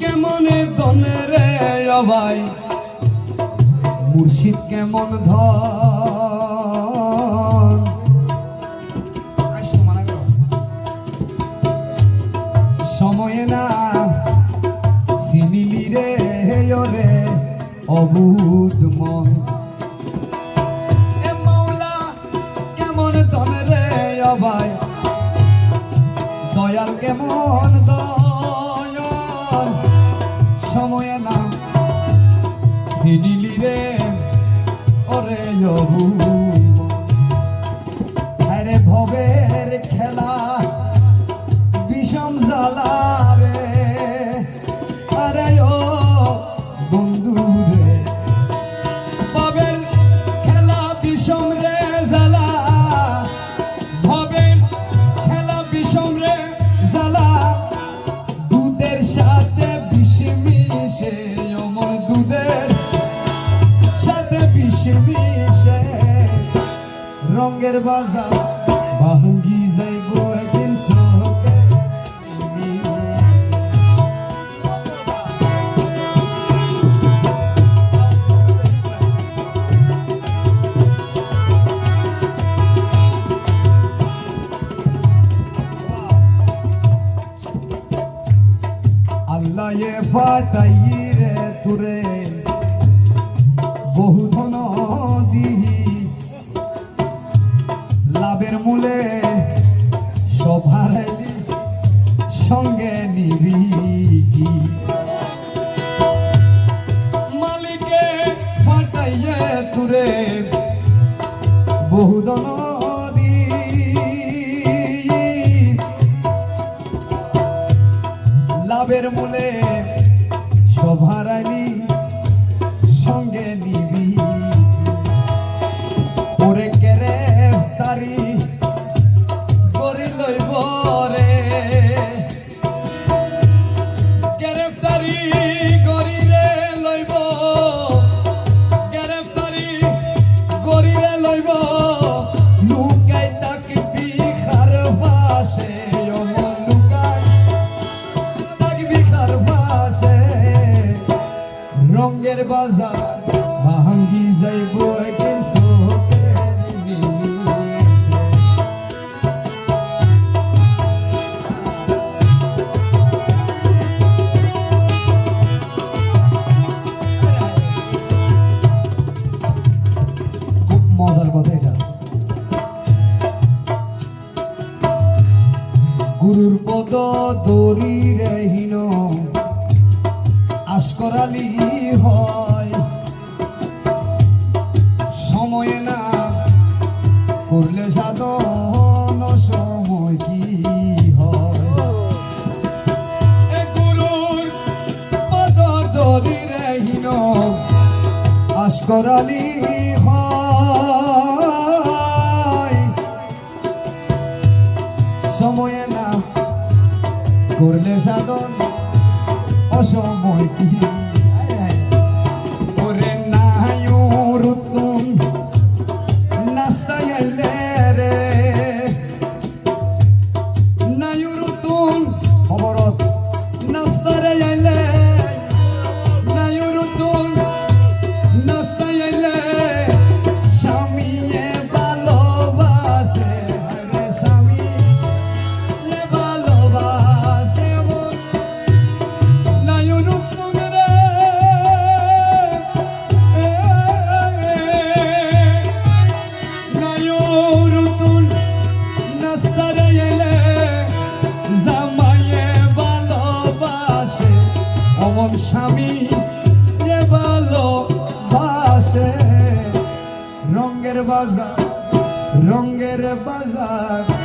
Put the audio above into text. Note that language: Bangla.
কেমনে দনে রে ভাই মুর্শিদ কেমন ধন? সময়ে না চিনিলি রে রে, অবুধ মন। কেমন ধনে রে ভাই দয়াল কেমন দয়াল সময়ে না সিডিলি রে ওরে জবু রঙের বাজার ভাঙ্গি যাইব একদিন চোখে। আল্লাহ ফাটাই রে তুরে। মূলে সভারাইলি সঙ্গে নিরিকি মালিকে ফাটাইয়ে তুরে বহু ধন লাভের মূলে রঙের বাজার। ভাঙ্গি যাইব খুব মজার কথা এটা। গুরুর পদ দরি হয় সময়ে না করলে সাধন অসময়। যে ভালোবাসে রঙ্গের বাজার রঙ্গের বাজার।